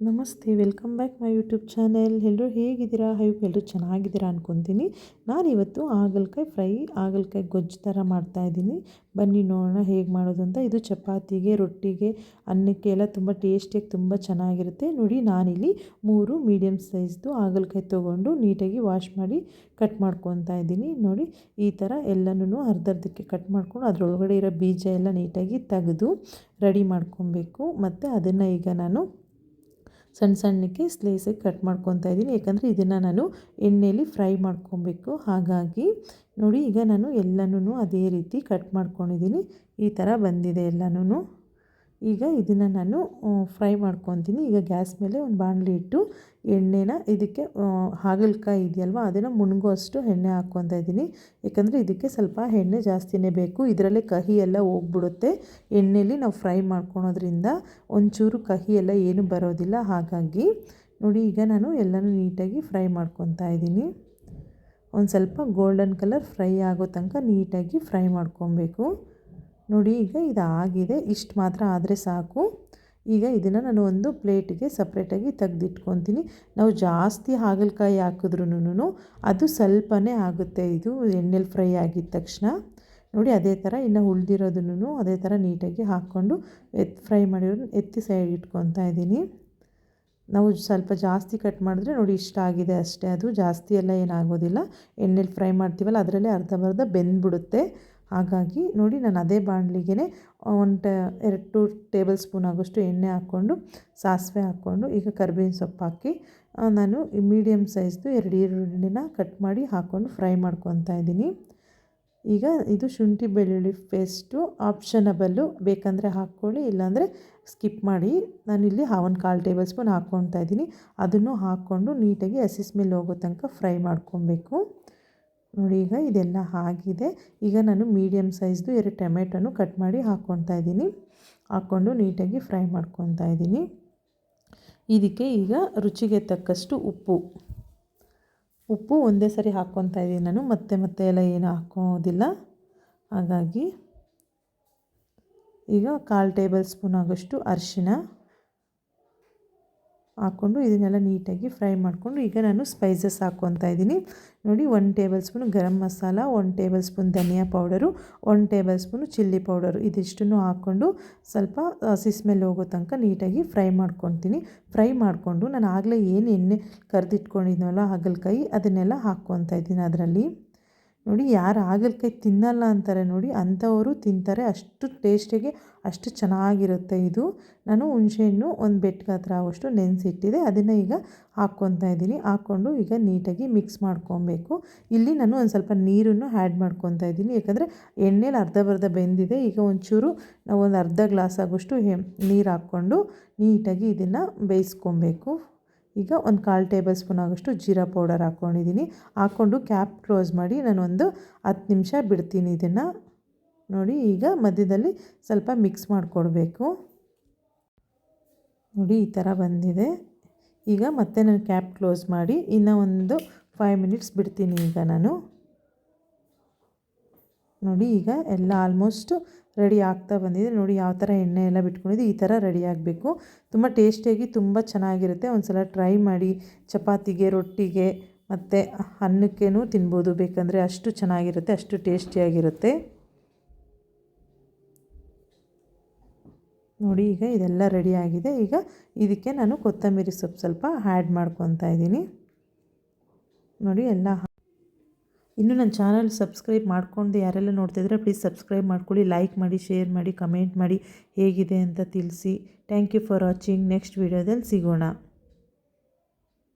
ನಮಸ್ತೆ, welcome back my YouTube channel. ಎಲ್ಲರೂ ಹೇಗಿದ್ದೀರಾ? ಹೈಪ್ ಎಲ್ಲರೂ ಚೆನ್ನಾಗಿದ್ದೀರಾ ಅನ್ಕೊತೀನಿ. ನಾನಿವತ್ತು ಹಾಗಲಕಾಯಿ ಫ್ರೈ, ಹಾಗಲಕಾಯಿ ಗೊಜ್ಜು ಥರ ಮಾಡ್ತಾಯಿದ್ದೀನಿ ಬನ್ನಿ ನೋಡೋಣ ಹೇಗೆ ಮಾಡೋದು ಅಂತ. ಇದು ಚಪಾತಿಗೆ, ರೊಟ್ಟಿಗೆ, ಅನ್ನಕ್ಕೆ ಎಲ್ಲ ತುಂಬ ಟೇಸ್ಟಿಯಾಗಿ ತುಂಬ ಚೆನ್ನಾಗಿರುತ್ತೆ. ನೋಡಿ, ನಾನಿಲ್ಲಿ ಮೂರು ಮೀಡಿಯಮ್ ಸೈಜ್ದು ಹಾಗಲಕಾಯಿ ತೊಗೊಂಡು ನೀಟಾಗಿ ವಾಶ್ ಮಾಡಿ ಕಟ್ ಮಾಡ್ಕೊತಾ ಇದ್ದೀನಿ. ನೋಡಿ, ಈ ಥರ ಎಲ್ಲನೂ ಅರ್ಧರ್ಧಕ್ಕೆ ಕಟ್ ಮಾಡ್ಕೊಂಡು ಅದರೊಳಗಡೆ ಇರೋ ಬೀಜ ಎಲ್ಲ ನೀಟಾಗಿ ತೆಗೆದು ರೆಡಿ ಮಾಡ್ಕೊಬೇಕು. ಮತ್ತು ಅದನ್ನು ಈಗ ನಾನು ಸಣ್ಣ ಸಣ್ಣಕ್ಕೆ ಸ್ಲೈಸಾಗಿ ಕಟ್ ಮಾಡ್ಕೊತಾ ಇದ್ದೀನಿ. ಯಾಕಂದರೆ ಇದನ್ನು ನಾನು ಎಣ್ಣೆಯಲ್ಲಿ ಫ್ರೈ ಮಾಡ್ಕೊಬೇಕು. ಹಾಗಾಗಿ ನೋಡಿ ಈಗ ನಾನು ಎಲ್ಲನೂ ಅದೇ ರೀತಿ ಕಟ್ ಮಾಡ್ಕೊಂಡಿದ್ದೀನಿ. ಈ ಥರ ಬಂದಿದೆ ಎಲ್ಲನೂ ಈಗ ಇದನ್ನು ನಾನು ಫ್ರೈ ಮಾಡ್ಕೊತೀನಿ. ಈಗ ಗ್ಯಾಸ್ ಮೇಲೆ ಒಂದು ಬಾಣಲಿ ಇಟ್ಟು ಎಣ್ಣೆನ ಇದಕ್ಕೆ ಹಾಗಲಕಾಯಿ ಇದೆಯಲ್ವ, ಅದನ್ನು ಮುಣಗುವಷ್ಟು ಎಣ್ಣೆ ಹಾಕ್ಕೊತಾ ಇದ್ದೀನಿ. ಯಾಕಂದರೆ ಇದಕ್ಕೆ ಸ್ವಲ್ಪ ಎಣ್ಣೆ ಜಾಸ್ತಿನೇ ಬೇಕು. ಇದರಲ್ಲೇ ಕಹಿ ಎಲ್ಲ ಹೋಗ್ಬಿಡುತ್ತೆ. ಎಣ್ಣೆಯಲ್ಲಿ ನಾವು ಫ್ರೈ ಮಾಡ್ಕೊಳೋದ್ರಿಂದ ಒಂಚೂರು ಕಹಿ ಎಲ್ಲ ಏನು ಬರೋದಿಲ್ಲ. ಹಾಗಾಗಿ ನೋಡಿ, ಈಗ ನಾನು ಎಲ್ಲನೂ ನೀಟಾಗಿ ಫ್ರೈ ಮಾಡ್ಕೊತಾ ಇದ್ದೀನಿ. ಒಂದು ಸ್ವಲ್ಪ ಗೋಲ್ಡನ್ ಕಲರ್ ಫ್ರೈ ಆಗೋ ತನಕ ನೀಟಾಗಿ ಫ್ರೈ ಮಾಡ್ಕೊಬೇಕು. ನೋಡಿ, ಈಗ ಇದು ಆಗಿದೆ ಇಷ್ಟು ಮಾತ್ರ ಆದರೆ ಸಾಕು. ಈಗ ಇದನ್ನು ನಾನು ಒಂದು ಪ್ಲೇಟಿಗೆ ಸಪ್ರೇಟಾಗಿ ತೆಗೆದಿಟ್ಕೊತೀನಿ. ನಾವು ಜಾಸ್ತಿ ಹಾಗಲಕಾಯಿ ಹಾಕಿದ್ರೂ ಅದು ಸ್ವಲ್ಪನೇ ಆಗುತ್ತೆ. ಇದು ಎಣ್ಣೆಲಿ ಫ್ರೈ ಆಗಿದ ತಕ್ಷಣ. ನೋಡಿ, ಅದೇ ಥರ ಇನ್ನು ಉಳಿದಿರೋದನ್ನು ಅದೇ ಥರ ನೀಟಾಗಿ ಹಾಕ್ಕೊಂಡು ಎತ್, ಫ್ರೈ ಮಾಡಿರೋದು ಎತ್ತಿ ಸೈಡ್ ಇಟ್ಕೊತಾ ಇದ್ದೀನಿ. ನಾವು ಸ್ವಲ್ಪ ಜಾಸ್ತಿ ಕಟ್ ಮಾಡಿದ್ರೆ ನೋಡಿ, ಇಷ್ಟ ಆಗಿದೆ ಅಷ್ಟೇ. ಅದು ಜಾಸ್ತಿ ಎಲ್ಲ ಏನಾಗೋದಿಲ್ಲ. ಎಣ್ಣೆಲಿ ಫ್ರೈ ಮಾಡ್ತೀವಲ್ಲ, ಅದರಲ್ಲೇ ಅರ್ಧಂಬರ್ಧ ಬೆಂದ್ಬಿಡುತ್ತೆ. ಹಾಗಾಗಿ ನೋಡಿ ನಾನು ಅದೇ ಬಾಣಲಿಗೆ ಒಂದು ಟ ಎರಡು ಟು ಟೇಬಲ್ ಸ್ಪೂನ್ ಆಗೋಷ್ಟು ಎಣ್ಣೆ ಹಾಕ್ಕೊಂಡು, ಸಾಸಿವೆ ಹಾಕ್ಕೊಂಡು, ಈಗ ಕರ್ಬೇವಿನ ಸೊಪ್ಪು ಹಾಕಿ ನಾನು ಮೀಡಿಯಮ್ ಸೈಜ್ದು ಎರಡು ಈರುಳ್ಳಿನ ಕಟ್ ಮಾಡಿ ಹಾಕ್ಕೊಂಡು ಫ್ರೈ ಮಾಡ್ಕೊತಾ ಇದ್ದೀನಿ. ಈಗ ಇದು ಶುಂಠಿ ಬೆಳ್ಳುಳ್ಳಿ ಪೇಸ್ಟು ಆಪ್ಷನಬಲ್ಲು ಬೇಕಂದರೆ ಹಾಕ್ಕೊಳ್ಳಿ, ಇಲ್ಲಾಂದರೆ ಸ್ಕಿಪ್ ಮಾಡಿ ನಾನಿಲ್ಲಿ ಒಂದು ಕಾಲು ಟೇಬಲ್ ಸ್ಪೂನ್ ಹಾಕ್ಕೊತಾ ಇದ್ದೀನಿ. ಅದನ್ನು ಹಾಕ್ಕೊಂಡು ನೀಟಾಗಿ ಹಸಿ ಮೇಲೆ ಹೋಗೋ ತನಕ ಫ್ರೈ ಮಾಡ್ಕೊಬೇಕು. ನೋಡಿ ಈಗ ಇದೆಲ್ಲ ಆಗಿದೆ. ಈಗ ನಾನು ಮೀಡಿಯಮ್ ಸೈಜ್ದು ಎರಡು ಟೊಮೆಟೊನು ಕಟ್ ಮಾಡಿ ಹಾಕ್ಕೊತಾ ಇದ್ದೀನಿ. ಹಾಕ್ಕೊಂಡು ನೀಟಾಗಿ ಫ್ರೈ ಮಾಡ್ಕೊತಾ ಇದ್ದೀನಿ. ಇದಕ್ಕೆ ಈಗ ರುಚಿಗೆ ತಕ್ಕಷ್ಟು ಉಪ್ಪು. ಉಪ್ಪು ಒಂದೇ ಸರಿ ಹಾಕ್ಕೊತಾ ಇದ್ದೀನಿ ನಾನು. ಮತ್ತೆ ಮತ್ತೆ ಎಲ್ಲ ಏನು ಹಾಕೋದಿಲ್ಲ. ಹಾಗಾಗಿ ಈಗ ಕಾಲು ಟೇಬಲ್ ಸ್ಪೂನ್ ಆಗೋಷ್ಟು ಅರಿಶಿನ ಹಾಕ್ಕೊಂಡು ಇದನ್ನೆಲ್ಲ ನೀಟಾಗಿ ಫ್ರೈ ಮಾಡಿಕೊಂಡು ಈಗ ನಾನು ಸ್ಪೈಸಸ್ ಹಾಕ್ಕೊತಾ ಇದ್ದೀನಿ. ನೋಡಿ one tablespoon garam masala one tablespoon dhaniya powder one tablespoon chilli powder ಇದಿಷ್ಟನ್ನು ಹಾಕ್ಕೊಂಡು ಸ್ವಲ್ಪ ಸಿಸ್ಮೆಲ್ ಹೋಗೋ ತನಕ ನೀಟಾಗಿ ಫ್ರೈ ಮಾಡ್ಕೊತೀನಿ. ಫ್ರೈ ಮಾಡಿಕೊಂಡು ನಾನು ಆಗಲೇ ಏನು ಎಣ್ಣೆ ಕರೆದಿಟ್ಕೊಂಡಿದ್ನಲ್ಲ ಹಾಗಲಕಾಯಿ ಅದನ್ನೆಲ್ಲ ಹಾಕ್ಕೊತಾ ಇದ್ದೀನಿ ಅದರಲ್ಲಿ. ನೋಡಿ ಯಾರು ಹಾಗಲಕಾಯಿ ತಿನ್ನಲ್ಲ ಅಂತಾರೆ ನೋಡಿ ಅಂಥವರು ತಿಂತಾರೆ. ಅಷ್ಟು ಟೇಸ್ಟಿಗೆ ಅಷ್ಟು ಚೆನ್ನಾಗಿರುತ್ತೆ ಇದು. ನಾನು ಹುಣಸೆಹಣ್ಣು ಒಂದು ಬೆಟ್ಟ ಹತ್ರ ಆಗೋಷ್ಟು ನೆನೆಸಿಟ್ಟಿದೆ. ಅದನ್ನು ಈಗ ಹಾಕ್ಕೊತಾ ಇದ್ದೀನಿ. ಹಾಕ್ಕೊಂಡು ಈಗ ನೀಟಾಗಿ ಮಿಕ್ಸ್ ಮಾಡ್ಕೊಬೇಕು. ಇಲ್ಲಿ ನಾನು ಒಂದು ಸ್ವಲ್ಪ ನೀರನ್ನು ಆ್ಯಡ್ ಮಾಡ್ಕೊತಾ ಇದ್ದೀನಿ. ಯಾಕಂದರೆ ಎಣ್ಣೆಲಿ ಅರ್ಧ ಬರ್ಧ ಬೆಂದಿದೆ. ಈಗ ಒಂಚೂರು ನಾವು ಒಂದು ಅರ್ಧ ಗ್ಲಾಸ್ ಆಗೋಷ್ಟು ನೀರು ಹಾಕ್ಕೊಂಡು ನೀಟಾಗಿ ಇದನ್ನು ಬೇಯಿಸ್ಕೊಬೇಕು. ಈಗ ಒಂದು ಕಾಲು ಟೇಬಲ್ ಸ್ಪೂನ್ ಆಗೋಷ್ಟು ಜೀರಾ ಪೌಡರ್ ಹಾಕ್ಕೊಂಡಿದ್ದೀನಿ. ಹಾಕ್ಕೊಂಡು ಕ್ಯಾಪ್ ಕ್ಲೋಸ್ ಮಾಡಿ ನಾನೊಂದು ಹತ್ತು ನಿಮಿಷ ಬಿಡ್ತೀನಿ ಇದನ್ನು. ನೋಡಿ, ಈಗ ಮಧ್ಯದಲ್ಲಿ ಸ್ವಲ್ಪ ಮಿಕ್ಸ್ ಮಾಡಿಕೊಡ್ಬೇಕು. ನೋಡಿ, ಈ ಥರ ಬಂದಿದೆ. ಈಗ ಮತ್ತೆ ನಾನು ಕ್ಯಾಪ್ ಕ್ಲೋಸ್ ಮಾಡಿ ಇನ್ನೂ ಒಂದು ಫೈವ್ ಮಿನಿಟ್ಸ್ ಬಿಡ್ತೀನಿ ಈಗ ನಾನು. ನೋಡಿ ಈಗ ಎಲ್ಲ ಆಲ್ಮೋಸ್ಟ್ ರೆಡಿ ಆಗ್ತಾ ಬಂದಿದೆ. ನೋಡಿ ಯಾವ ಥರ ಎಣ್ಣೆ ಎಲ್ಲ ಬಿಟ್ಕೊಂಡಿದ್ದು ಈ ಥರ ರೆಡಿ ಆಗಬೇಕು. ತುಂಬ ಟೇಸ್ಟಿಯಾಗಿ ತುಂಬ ಚೆನ್ನಾಗಿರುತ್ತೆ. ಒಂದು ಸಲ ಟ್ರೈ ಮಾಡಿ, ಚಪಾತಿಗೆ, ರೊಟ್ಟಿಗೆ, ಮತ್ತು ಅನ್ನಕ್ಕೇನು ತಿನ್ಬೋದು. ಬೇಕಂದರೆ ಅಷ್ಟು ಚೆನ್ನಾಗಿರುತ್ತೆ, ಅಷ್ಟು ಟೇಸ್ಟಿಯಾಗಿರುತ್ತೆ ನೋಡಿ ಈಗ ಇದೆಲ್ಲ ರೆಡಿಯಾಗಿದೆ ಈಗ ಇದಕ್ಕೆ ನಾನು ಕೊತ್ತಂಬರಿ ಸೊಪ್ಪು ಸ್ವಲ್ಪ ಆ್ಯಡ್ ಮಾಡ್ಕೊತಾ ಇದ್ದೀನಿ. ನೋಡಿ ಎಲ್ಲ ಇನ್ನು ನನ್ನ ಚಾನಲ್ ಸಬ್ಸ್ಕ್ರೈಬ್ ಮಾಡ್ಕೊಂಡು ಯಾರೆಲ್ಲ ನೋಡ್ತಿದ್ರೆ ಪ್ಲೀಸ್ ಸಬ್ಸ್ಕ್ರೈಬ್ ಮಾಡ್ಕೊಳ್ಳಿ ಲೈಕ್ ಮಾಡಿ ಶೇರ್ ಮಾಡಿ ಕಮೆಂಟ್ ಮಾಡಿ ಹೇಗಿದೆ ಅಂತ ತಿಳಿಸಿ. Thank you for watching next ವೀಡಿಯೋದಲ್ಲಿ ಸಿಗೋಣ.